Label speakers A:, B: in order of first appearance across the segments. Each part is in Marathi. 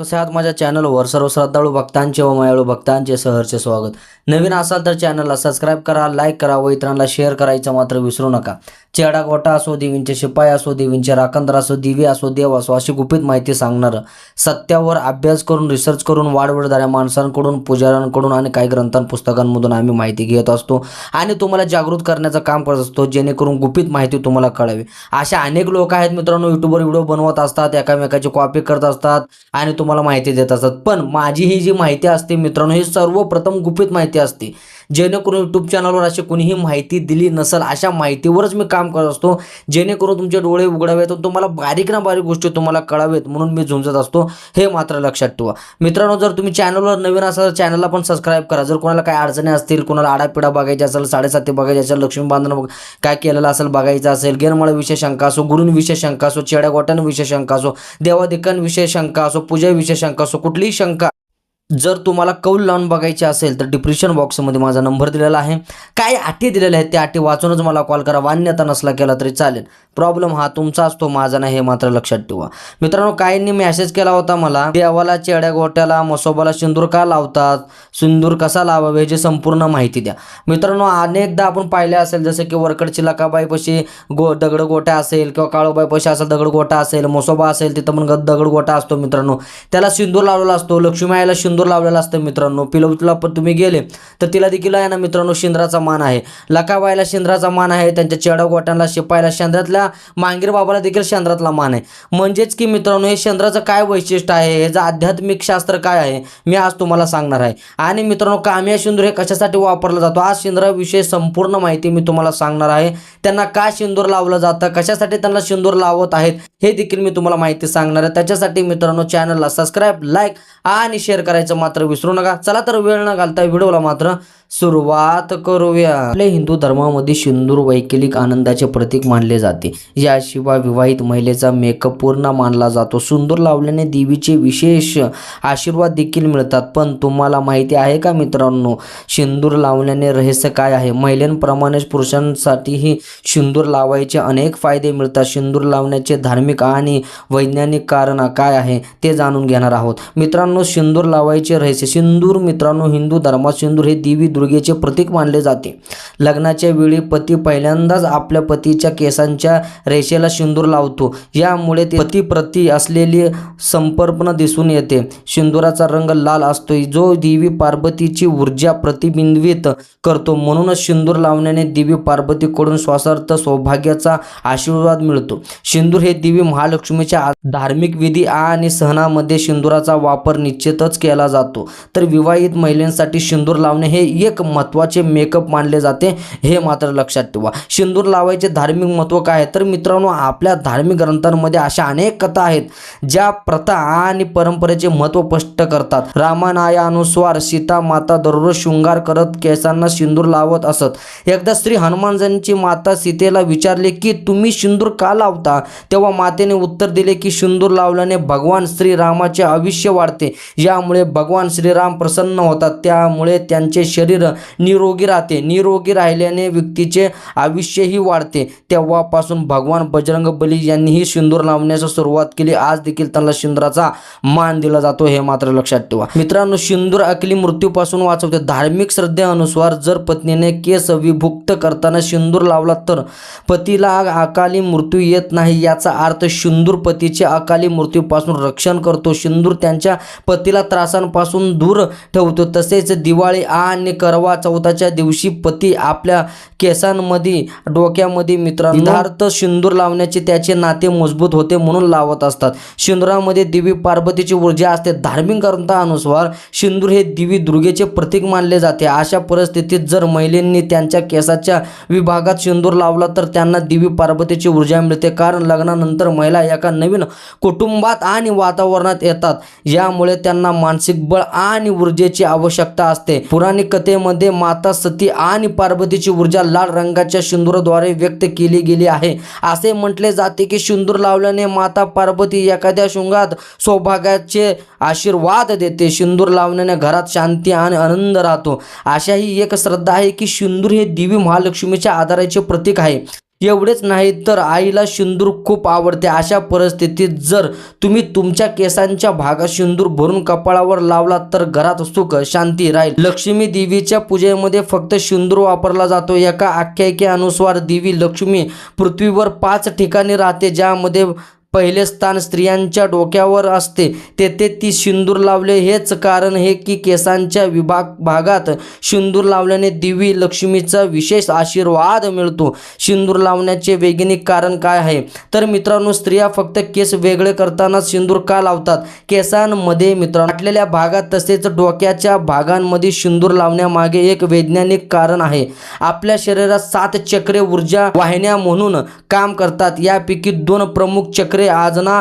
A: कसे आहात? माझ्या चॅनलवर सर्व श्रद्धाळू भक्तांचे व मायाळू भक्तांचे सहर्ष स्वागत. नवीन असाल तर चॅनलला सबस्क्राईब करा लाईक करा व इतरांना शेअर करायचं मात्र विसरू नका. चेडा गोटा असो देवींचे शिपाई असो देवींचे राखंदर असो दिवे असो देव असो अशी गुपित माहिती सांगणारं. सत्यावर अभ्यास करून रिसर्च करून वाढवडणाऱ्या माणसांकडून पुजाऱ्यांकडून आणि काही ग्रंथां पुस्तकांमधून आम्ही माहिती घेत असतो आणि तुम्हाला जागृत करण्याचं काम करत असतो जेणेकरून गुपित माहिती तुम्हाला कळावी. अशा अनेक लोक आहेत मित्रांनो युट्यूबवर व्हिडिओ बनवत असतात एकामेकाची कॉपी करत असतात आणि तुम्हाला माहिती देत असतात. पण माझी ही जी माहिती असते मित्रांनो ही सर्वप्रथम गुपित माहिती असते. जेणेकरून यूट्यूब चॅनलवर अशी कोणीही माहिती दिली नसेल अशा माहितीवरच मी काम करत असतो. जेणेकरून तुमचे डोळे उघडावेत तुम्हाला बारीक ना बारीक गोष्टी तुम्हाला कळावेत म्हणून मी झुंजत असतो. हे मात्र लक्षात ठेवा. मित्रांनो जर तुम्ही चॅनलवर नवीन असाल तर चॅनलला पण सबस्क्राईब करा. जर कोणाला काय अडचणी असतील कोणाला आडापिडा बघायची असेल साडेसाती बघायची असेल लक्ष्मी बांधणं बघ- काय केलेलं असेल बघायचं असेल गेरमळ विषय शंका असो गुरुंविषय शंका असो चेड्या विशेष शंका असो देवादिकांविषयी शंका असो पूजेविषयी शंका असो कुठलीही शंका जर तुम्हाला कौल लावून बघायचे असेल तर डिप्रेशन बॉक्समध्ये माझा नंबर दिलेला आहे. काय अटी दिलेल्या आहेत त्या अटी वाचूनच मला कॉल करा. मान्यता नसला केला तरी चालेल. प्रॉब्लेम हा तुमचा असतो माझा नाही हे मात्र लक्षात ठेवा. मित्रांनो काहींनी मेसेज केला होता मला देवाला चेड्या गोट्याला मसोबाला सिंदूर का लावतात? सिंदूर कसा लावावे ह्याची संपूर्ण माहिती द्या. मित्रांनो अनेकदा आपण पाहिले असेल जसं की वरकडची लकाबाईपाशी गो दगड गोटा असेल किंवा काळूबाईपाशी असेल दगड गोटा असेल मसोबा असेल तिथं पण दगड गोटा असतो मित्रांनो. त्याला सिंदूर लावलेला असतो. लक्ष्मी आईला सिंदूर लावलेला असतं मित्रांनो. पिलवतला पण तुम्ही गेले तर तिला देखील आहे ना मित्रांनो शिंद्राचा मान आहे. लकाबाईला शिंद्राचा मान आहे त्यांच्या चेडा गोट्यांना शिपायला शेंद्रातल्या मांगीर बाबाला देखील शेंद्रातला मान आहे. म्हणजेच की मित्रांनो हे शेंद्राचं काय वैशिष्ट्य आहे? ह्याचं आध्यात्मिक शास्त्र काय आहे? मी आज तुम्हाला सांगणार आहे. आणि मित्रांनो काम्या शिंदूर हे कशासाठी वापरला जातो? आज शेंद्राविषयी संपूर्ण माहिती मी तुम्हाला सांगणार आहे. त्यांना काय शिंदूर लावलं जातं? कशासाठी त्यांना शिंदूर लावत आहेत? हे देखील मी तुम्हाला माहिती सांगणार आहे. त्याच्यासाठी मित्रांनो चॅनलला सबस्क्राईब लाईक आणि शेअर करायचं मात्र विसरू नका. चला तर वेळ न घालता व्हिडिओला मात्र सुरुवात करूया. आपल्या हिंदू धर्मामध्ये सिंदूर वैकलिक आनंदाचे प्रतीक मानले जाते. याशिवाय विवाहित महिलेचा मेकअप पूर्ण मानला जातो. सुंदूर लावल्याने देवीचे विशेष आशीर्वाद देखील मिळतात. पण तुम्हाला माहिती आहे का मित्रांनो सिंदूर लावल्याने रहस्य काय आहे? महिलांप्रमाणेच पुरुषांसाठीही सिंदूर लावायचे अनेक फायदे मिळतात. सिंदूर लावण्याचे धार्मिक आणि वैज्ञानिक कारण काय आहे ते जाणून घेणार आहोत. मित्रांनो सिंदूर लावायचे रहस्य. सिंदूर मित्रांनो हिंदू धर्मात सिंदूर हे देवी दुर्गेचे प्रतीक मानले जाते. लग्नाच्या वेळी पती पहिल्यांदाच आपल्या पतीच्या केसांच्या रेषेला शिंदूर लावतो. यामुळे ते पती प्रती असलेली संपर्पण दिसून येते. शिंदुराचा रंग लाल असतो जो देवी पार्वतीची ऊर्जा प्रतिबिंबित करतो म्हणूनच शिंदूर लावण्याने देवी पार्वतीकडून श्वासार्थ सौभाग्याचा आशीर्वाद मिळतो. सिंदूर हे देवी महालक्ष्मीच्या धार्मिक विधी आणि सणामध्ये सिंदुराचा वापर निश्चितच केला जातो. तर विवाहित महिलांसाठी सिंदूर लावणे हे एक महत्त्वाचे मेकअप मानले जाते हे मात्र लक्षात ठेवा. सिंदूर लावायचे धार्मिक महत्त्व काय आहे? तर मित्रांनो आपल्या धार्मिक ग्रंथांमध्ये अशा अनेक कथा आहेत ज्या प्रथा आणि परंपरेचे महत्त्व स्पष्ट करतात. रामानायानुसार सीता माता दररोज शृंगार करत केसांना सिंदूर लावत असत. एकदा श्री हनुमानजींची माता सीतेला विचारले की तुम्ही सिंदूर का लावता? तेव्हा मातेने उत्तर दिले की सिंदूर लावल्याने भगवान श्रीरामाचे आयुष्य वाढते. यामुळे भगवान श्रीराम प्रसन्न होतात. त्यामुळे त्यांचे शरीर निरोगी राहते. निरोगी राहिल्याने व्यक्तीचे आयुष्यही वाढते. तेव्हापासून भगवान बजरंग बली यांनीही सिंदूर लावण्यास सुरुवात केली. आज देखील त्यांना सिंदूराचा मान दिला जातो हे मात्र लक्षात ठेवा. मित्रांनो सिंदूर अकली मृत्यूपासून वाचवते. धार्मिक श्रद्धेनुसार जर पत्नीने केस विभुक्त करताना सिंदूर लावला तर पतीला अकाली मृत्यू येत नाही. याचा अर्थ सिंदूर पतीचे अकाली मृत्यूपासून रक्षण करतो. सिंदूर त्यांच्या पतीला त्रासांपासून दूर ठेवतो. तसेच दिवाळी आणि करवा चौथाच्या दिवशी पती आपल्या केसांमध्ये डोक्यामध्ये मित्रार्थ सिंदूर लावण्याचे त्याचे नाते मजबूत होते म्हणून लावत असतात. सिंदुरामध्ये देवी पार्वतीची ऊर्जा असते. धार्मिक ग्रंथानुसार सिंदूर हे देवी दुर्गेचे प्रतीक मानले जाते. अशा परिस्थितीत जर महिलेंनी त्यांच्या केसाच्या विभागात सिंदूर लावला तर त्यांना देवी पार्वतीची ऊर्जा मिळते. कारण लग्नानंतर महिला एका नवीन कुटुंबात आणि वातावरणात येतात. यामुळे त्यांना मानसिक बळ आणि ऊर्जेची आवश्यकता असते. पुराणिक कथेमध्ये माता सती आणि पार्वतीची ऊर्जा लाल रंगाच्या शिंदूराद्वारे व्यक्त केली गेली आहे. असे म्हटले जाते की शिंदूर लावल्याने माता पार्वती एखाद्या शृंगात सौभाग्याचे आशीर्वाद देते. सिंदूर लावण्याने घरात शांती आणि आनंद राहतो. अशा ही एक श्रद्धा आहे की शिंदूर हे देवी महालक्ष्मीच्या आधाराचे प्रतीक आहे. एवढेच नाही तर आईला सिंदूर खूप आवडते. अशा परिस्थितीत जर तुम्ही तुमच्या केसांच्या भागात सिंदूर भरून कपाळावर लावला तर घरात सुख शांती राहील. लक्ष्मी देवीच्या पूजेमध्ये फक्त सिंदूर वापरला जातो. एका आख्यायिकेनुसार देवी लक्ष्मी पृथ्वीवर पाच ठिकाणी राहते ज्यामध्ये पहिले स्थान स्त्रियांच्या डोक्यावर असते. तेथे ती सिंदूर लावले. हेच कारण हे की केसांच्या विभाग भागात सिंदूर लावल्याने दिवी लक्ष्मीचा विशेष आशीर्वाद मिळतो. सिंदूर लावण्याचे वैज्ञानिक कारण काय आहे? तर मित्रांनो स्त्रिया फक्त केस वेगळे करताना सिंदूर का लावतात? केसांमध्ये मित्रांनो वाटलेल्या भागात तसेच डोक्याच्या भागांमध्ये सिंदूर लावण्यामागे एक वैज्ञानिक कारण आहे. आपल्या शरीरात सात चक्रे ऊर्जा वाहिन्या म्हणून काम करतात. यापैकी दोन प्रमुख चक्रे मंत्रे आजना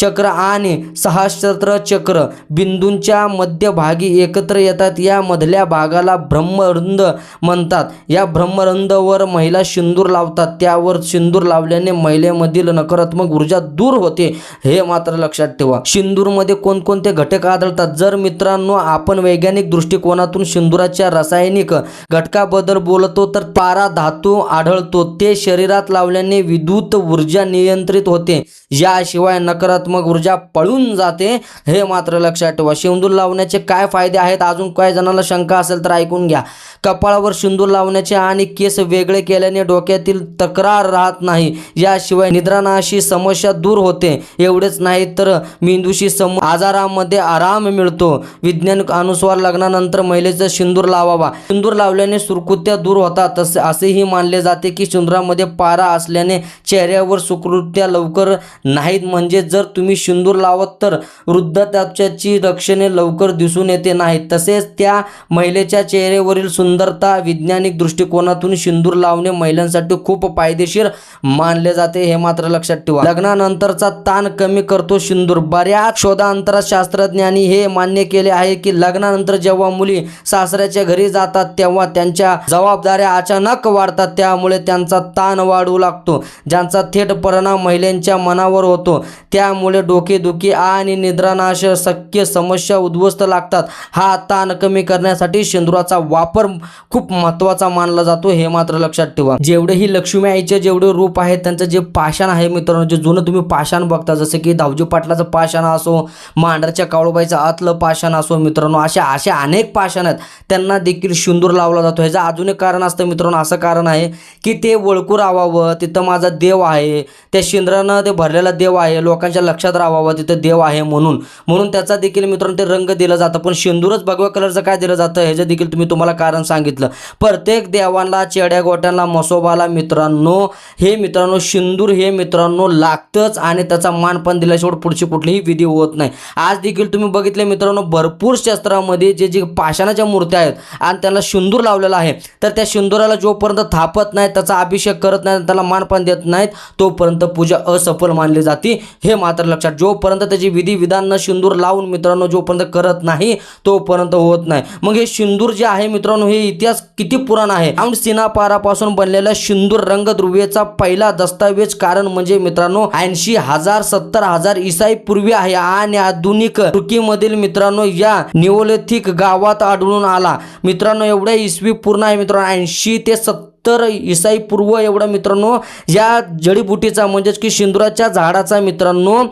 A: चक्र आणि सहस्त्र चक्र बिंदूंच्या मध्यभागी एकत्र येतात. या मधल्या भागाला ब्रह्मरंद म्हणतात. या ब्रह्मरंदवर महिला सिंदूर लावतात. त्यावर सिंदूर लावल्याने महिलेमधील नकारात्मक ऊर्जा दूर होते. हे मात्र लक्षात ठेवा. सिंदूरमध्ये कोणकोणते घटक आढळतात? जर मित्रांनो आपण वैज्ञानिक दृष्टिकोनातून सिंदुराच्या रासायनिक घटकाबद्दल बोलतो तर पारा धातू आढळतो. ते शरीरात लावल्याने विद्युत ऊर्जा नियंत्रित होते. याशिवाय नकारात्मक ऊर्जा पळून जाते. हे मात्र लक्षात ठेवा. शेंदूर लावण्याचे काय फायदे आहेत? अजून काय जणांना शंका असेल तर ऐकून घ्या. कपाळावर शेंदूर लावण्याचे आणि केस वेगळे केल्याने डोक्यातील तक्रार राहत नाही. याशिवाय निद्रानाशी समस्या दूर होते. एवढेच नाही तर मेंदूशी सम आजारामध्ये आराम मिळतो. विज्ञान अनुसार लग्नानंतर महिलेचा शिंदूर लावावा. सिंदूर लावल्याने सुरकुत्या दूर होतात. तसे असेही मानले जाते की सिंदुरामध्ये पारा असल्याने चेहऱ्यावर सुकृत्या लवकर नाहीत. म्हणजे जर तुम्ही शिंदूर लावत तर वृद्धाप्याची लक्षणे लवकर दिसून येते नाहीत तसेच त्या महिलेच्या चेहऱ्यावरील सुंदरता वैज्ञानिक दृष्टिकोनातून शिंदूर लावणे महिलांसाठी खूप फायदेशीर मानले जाते हे मात्र लक्षात ठेवा. लग्नानंतरचा ताण कमी करतो शिंदूर. बऱ्याच शोधांतरात शास्त्रज्ञांनी हे मान्य केले आहे की लग्नानंतर जेव्हा मुली सासऱ्याच्या घरी जातात तेव्हा त्यांच्या जबाबदाऱ्या अचानक वाढतात. त्यामुळे त्यांचा ताण वाढू लागतो. ज्यांचा थेट परिणाम महिलांच्या मनावर होतो त्यामुळे डोकेदुखी आणि निद्रानाश शक्य समस्या उद्ध्वस्त लागतात. हा ताण कमी करण्यासाठी शेंदुराचा वापर खूप महत्त्वाचा मानला जातो हे मात्र लक्षात ठेवा. जेवढे ही लक्ष्मी आईचे जेवढे रूप आहे त्यांचं जे पाषाण आहे मित्रांनो जे जुनं तुम्ही पाषाण बघता जसं की धावजी पाटलाचं पाषाण असो मांढरच्या काळूबाईचं आतलं पाषाण असो मित्रांनो अशा अशा अनेक पाषाण आहेत. त्यांना देखील शिंदूर लावला जातो. ह्याचं अजून एक कारण असतं मित्रांनो असं कारण आहे की ते वळकू राहावं तिथं माझा देव आहे त्या शेंद्रानं ते भरलेला देव आहे लोकांच्या लक्षात राहावा तिथं देव आहे म्हणून. म्हणून त्याचा देखील मित्रांनो ते रंग दिलं जातं. पण शेंदूरच भगव्या कलरचं काय दिलं जातं ह्याचं देखील तुम्ही तुम्हाला कारण सांगितलं. प्रत्येक देवांना चेड्या गोट्यांना मसोबाला मित्रांनो हे मित्रांनो शिंदूर हे मित्रांनो लागतंच आणि त्याचा मान पण दिल्याशिवाय पुढची कुठलीही विधी होत नाही. आज देखील तुम्ही बघितले मित्रांनो भरपूर शस्त्रामध्ये जे जे पाषाणाच्या मूर्त्या आहेत आणि त्याला शिंदूर लावलेला आहे तर त्या सिंदुराला जोपर्यंत थापत नाही त्याचा अभिषेक करत नाही त्याला मान पण देत नाहीत तोपर्यंत पूजा असफल मानली जाते. हे मात्र लक्षात जोपर्यंत त्याची विधी विधान सिंदूर लावून मित्रांनो जोपर्यंत करत नाही तोपर्यंत होत नाही. मग हे सिंदूर जे आहे मित्रांनो हे इतिहास किती पुराण आहे? औंड सिनापारापासून बनलेला सिंदूर रंगद्रव्यचा पहिला दस्तावेज कारण म्हणजे मित्रांनो ऐंशी हजार सत्तर हजार इसाई पूर्वी आहे. आणि आधुनिक तुर्कीमधील मित्रांनो या निओलिथिक गावात आढळून आला. मित्रांनो एवढ्या इसवी पूर्ण आहे मित्रांनो ऐंशी ते सत्तर तर इसाई पूर्व एवढा मित्रांनो या जडीबुटीचा म्हणजेच की शिंदुराच्या झाडाचा मित्रांनो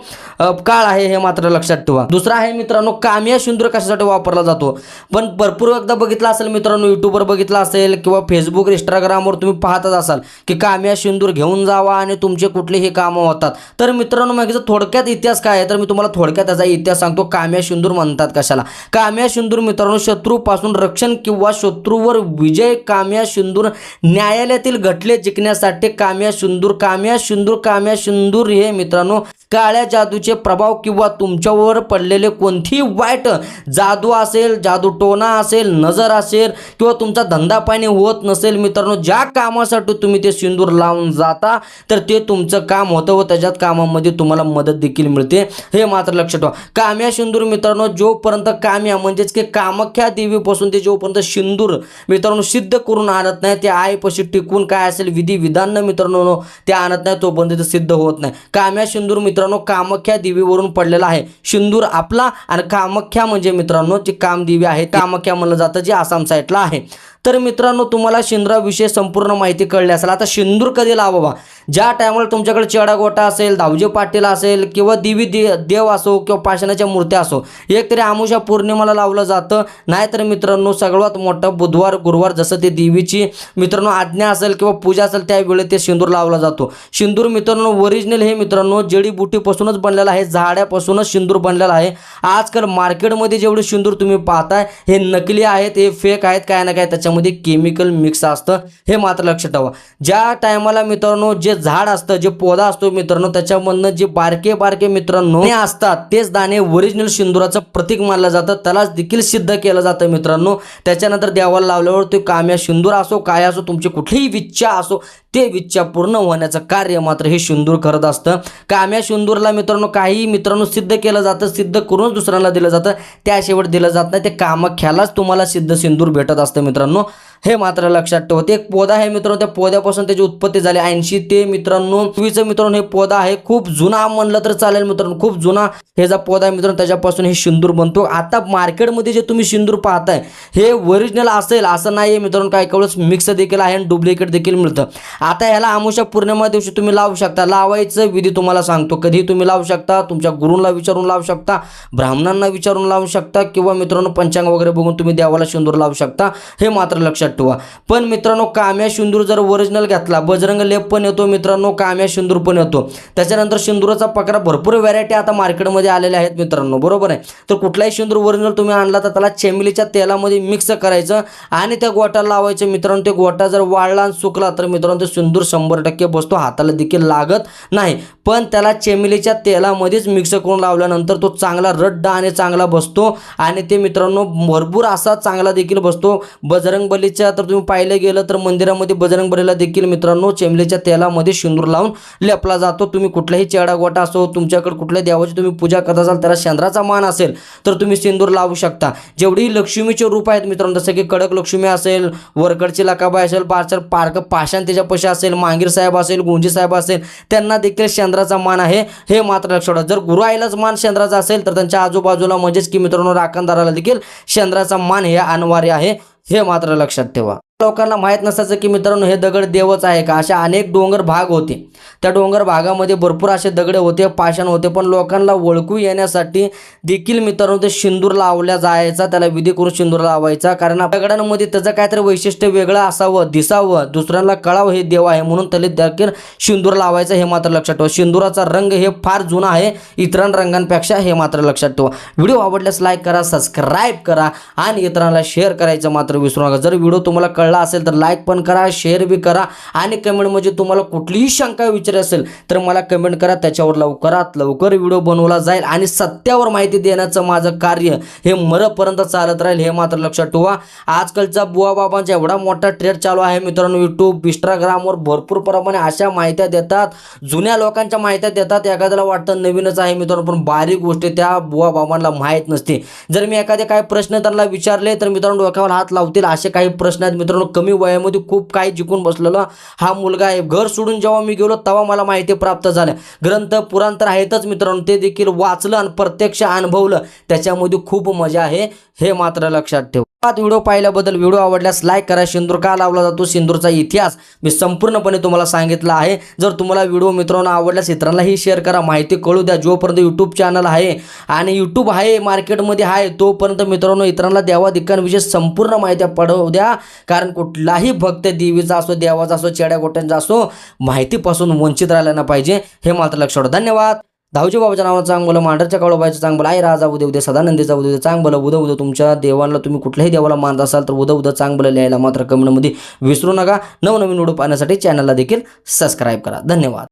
A: काळ आहे हे मात्र लक्षात ठेवा. दुसरा आहे मित्रांनो कामिया शिंदूर कशासाठी वापरला जातो? पण भरपूर एकदा बघितला असेल मित्रांनो युट्यूबवर बघितला असेल किंवा फेसबुक इंस्टाग्रामवर तुम्ही पाहतच असाल की कामिया शिंदूर घेऊन जावा आणि तुमचे कुठलेही कामं होतात. तर मित्रांनो मग थोडक्यात इतिहास काय आहे? तर मी तुम्हाला थोडक्यात त्याचा इतिहास सांगतो काम्या शिंदूर म्हणतात कशाला. काम्या शिंदूर मित्रांनो शत्रूपासून रक्षण किंवा शत्रूवर विजय काम्या शिंदूर न्यायालयातील घटले जिंकण्यासाठी काम्या शुंदूर काम्या शुंदूर काम्या शुंदूर हे मित्रांनो काळ्या जादूचे प्रभाव किंवा तुमच्यावर पडलेले कोणतीही वाईट जादू असेल जादू टोना असेल नजर असेल किंवा तुमचा धंदा पाणी होत नसेल मित्रांनो ज्या कामासाठी तुम्ही ते सिंदूर लावून जाता तर ते तुमचं काम होतं व त्याच्यात कामामध्ये तुम्हाला मदत देखील मिळते. हे मात्र लक्षात ठेवा. काम्या सिंदूर मित्रांनो जोपर्यंत काम्या म्हणजेच की कामाख्या देवीपासून ते जोपर्यंत सिंदूर मित्रांनो सिद्ध करून आणत नाही ते आईपाशी टिकून काय असेल विधी विधान मित्रांनो ते आणत नाही तोपर्यंत ते सिद्ध होत नाही. काम्या सिंदूर मित्रांनो कामाख्या देवीवरून पडलेला आहे. सिंदूर आपला आणि कामाख्या म्हणजे मित्रांनो जे कामदेवी आहे कामाख्या म्हणलं जातं जे आसाम साईडला आहे. तर मित्रांनो तुम्हाला शेंदुराविषयी संपूर्ण माहिती कळली असेल. आता शेंदूर कधी लावावा? ज्या टायमाला तुमच्याकडे चेडागोटा असेल दावजे पाटील असेल किंवा देवी दे देव असो किंवा पाषाणाच्या मूर्त्या असो एक तरी आमुषा पौर्णिमाला लावलं जातं. नाहीतर मित्रांनो सगळ्यात मोठं बुधवार गुरुवार जसं ते देवीची मित्रांनो आज्ञा असेल किंवा पूजा असेल त्यावेळी ते शेंदूर लावला जातो. शेंदूर मित्रांनो ओरिजिनल हे मित्रांनो जडीबुटीपासूनच बनलेलं आहे झाड्यापासूनच शेंदूर बनलेला आहे. आजकाल मार्केटमध्ये जेवढे शेंदूर तुम्ही पाहताय हे नकली आहेत हे फेक आहेत काय ना काय त्याच्या त्याच्यामध्ये केमिकल मिक्स असतं हे मात्र लक्षात ठेवा. ज्या टायमाला मित्रांनो जे झाड असतं जे पोधा असतो मित्रांनो त्याच्यामधनं जे बारके बारके मित्रांनो असतात तेच दाणे ओरिजिनल सिंदुराचं प्रतीक मानलं जातं. त्यालाच देखील सिद्ध केलं जातं मित्रांनो. त्याच्यानंतर देवाला लावल्यावर ते काम्या सिंदूर असो काय असो तुमची कुठलीही इच्छा असो ते इच्छा पूर्ण होण्याचं कार्य मात्र हे शिंदूर करत असतं. काम्या शिंदूरला मित्रांनो काही मित्रांनो सिद्ध केलं जातं सिद्ध करूनच दुसऱ्याला दिलं जातं. त्या शेवट दिलं जात नाही. ते कामाख्यालाच तुम्हाला सिद्ध सिंदूर भेटत असतं मित्रांनो. हे मात्र लक्षात ठेवा. ते एक पोदा आहे मित्रांनो. त्या पोद्यापासून त्याची उत्पत्ती झाली ऐंशी ते मित्रांनो पूर्वीचं मित्रांनो. हे पोदा आहे. खूप जुना म्हणलं तर चालेल मित्रांनो. खूप जुना हे जा पोदा आहे मित्रांनो. त्याच्यापासून हे सिंदूर बनतो. आता मार्केटमध्ये जे तुम्ही सिंदूर पाहताय हे ओरिजिनल असेल असं नाही आहे मित्रांनो. काही वेळेस मिक्स देखील आहे आणि डुप्लिकेट देखील मिळतं. आता ह्याला आमुषा पूर्णिमा दिवशी तुम्ही लावू शकता. लावायचं विधी तुम्हाला सांगतो. कधी तुम्ही लावू शकता. तुमच्या गुरूंना विचारून लावू शकता. ब्राह्मणांना विचारून लावू शकता. किंवा मित्रांनो पंचांग वगैरे बघून तुम्ही देवाला सिंदूर लावू शकता. हे मात्र लक्षात ठेवा पण मित्रांनो काम्या शिंदूर जर ओरिजिनल घेतला बजरंग लेप पण येतो मित्रांनो काम्या शिंदूर पण येतो. त्याच्यानंतर शिंदूराचा प्रकार भरपूर व्हरायटी आता मार्केटमध्ये आलेल्या आहेत मित्रांनो बरोबर आहे? तर कुठलाही सिंदूर ओरिजिनल तुम्ही आणला तर त्याला चेमिलीच्या तेलामध्ये मिक्स करायचं आणि त्या गोटाला लावायचं. मित्रांनो ते गोटा जर वाळला आणि सुकला तर मित्रांनो ते सिंदूर शंभर टक्के बसतो. हाताला देखील लागत नाही. पण त्याला चेमिलीच्या तेलामध्येच मिक्स करून लावल्यानंतर तो चांगला रड्ड आणि चांगला बसतो. आणि ते मित्रांनो भरपूर असा चांगला देखील बसतो. बजरंगबली चेमलेच्या तर तुम्ही पाहिलं गेलं तर मंदिरामध्ये बजरंग बलीला देखील मित्रांनो चेमलेच्या तेलामध्ये शेंदूर लावून लेपला जातो. तुम्ही कुठलाही चेडागोटा असो तुमच्याकडे कुठल्या देवाची तुम्ही पूजा करत असाल त्याला शेंद्राचा मान असेल तर तुम्ही सिंदूर लावू शकता. जेवढी लक्ष्मीचे रूप आहेत मित्रांनो जसं की कडक लक्ष्मी असेल वरकडची लकाबाई असेल पार्सल पार्क पाषाण त्याच्यापाशी असेल मांगीर साहेब असेल गुंजी साहेब असेल त्यांना देखील शेंद्राचा मान आहे. हे मात्र लक्षात ठेवा. जर गुरु आईलाच मान शेंद्राचा असेल तर त्यांच्या आजूबाजूला म्हणजेच की मित्रांनो राखणदाराला देखील शेंद्राचा मान हे अनिवार्य आहे. हे मात्र लक्षात ठेवा. लोकांना माहीत नसायचं की मित्रांनो हे दगड देवच आहे का? अशा अनेक डोंगर भाग होते. त्या डोंगर भागामध्ये भरपूर असे दगड होते पाषाण होते पण लोकांना ओळखू येण्यासाठी देखील मित्रांनो ते सिंदूर लावल्या जायचा त्याला विधी करून सिंदूर लावायचा. कारण दगडांमध्ये त्याचं काहीतरी वैशिष्ट्य वेगळं असावं दिसावं. दुसऱ्यांना कळावं हे देव आहे म्हणून त्याला देखील सिंदूर लावायचं हे मात्र लक्षात ठेवा. शिंदुराचा रंग हे फार जुना आहे इतर रंगांपेक्षा हे मात्र लक्षात ठेवा. व्हिडिओ आवडल्यास लाईक करा सबस्क्राईब करा आणि इतरांना शेअर करायचं मात्र विसरू नका. जर व्हिडिओ तुम्हाला कळ कळला असेल तर लाईक पण करा शेअर बी करा आणि कमेंट म्हणजे तुम्हाला कुठलीही शंका विचार असेल तर मला कमेंट करा. त्याच्यावर लवकरात लवकर व्हिडिओ बनवला जाईल आणि सत्यावर माहिती देण्याचं माझं कार्य हे मरपर्यंत चालत राहील हे मात्र लक्षात ठेवा. आजकालचा बुवा बाबांचा एवढा मोठा ट्रेड चालू आहे. मित्रांनो यूट्यूब इंस्टाग्रामवर भरपूर प्रमाणे अशा माहित्या देतात. जुन्या लोकांच्या माहित्या देतात. एखाद्याला वाटतं नवीनच आहे मित्रांनो पण बारीक गोष्टी त्या बुवा बाबांना माहीत नसते जर मी एखादे काही प्रश्न त्यांना विचारले तर मित्रांनो डोक्यावर हात लावतील असे काही प्रश्न आहेत मित्रांनो. कमी वयामध्ये खूप काही जिंकून बसलेला. हा मुलगा आहे. घर सोडून जेव्हा मी गेलो तेव्हा मला माहिती प्राप्त झाल्या ग्रंथ पुराण तर आहेतच मित्रांनो. ते देखील वाचलं आणि प्रत्यक्ष अनुभवलं. त्याच्यामध्ये खूप मजा आहे. हे मात्र लक्षात ठेव. व्हिडिओ पाहिल्याबद्दल व्हिडिओ आवडल्यास लाईक करा. सिंदूर का लावला जातो? सिंदूरचा इतिहास मी संपूर्णपणे तुम्हाला सांगितलं आहे. जर तुम्हाला व्हिडिओ मित्रांनो आवडल्यास इतरांनाही शेअर करा. माहिती कळू द्या. जोपर्यंत यूट्यूब चॅनल आहे आणि यूट्यूब आहे मार्केटमध्ये आहे तोपर्यंत मित्रांनो इतरांना देवा दिक्कांविषयी संपूर्ण माहिती पडवू द्या. कारण कुठलाही भक्त देवीचा असो देवाचा असो चेड्या गोट्यांचा असो माहितीपासून वंचित राहिला ना पाहिजे. हे मात्र लक्षात धन्यवाद. धावजी बाबाच्या नावानं चांग बोला मांडरच्या काळोबाईचं चांग बोला आई राजा उद्या उद्या सदानंदीचा उद्या उदे चांग बोला उदं तुमच्या देवाला तुम्ही कुठल्याही देवाला मानत असाल तर उद्या उद्या चांग बोला लिहायला मात्र कमेंटमध्ये विसरू नका. नवनवीन व्हिडिओ पाहण्यासाठी चॅनलला देखील सबस्क्राईब करा. धन्यवाद.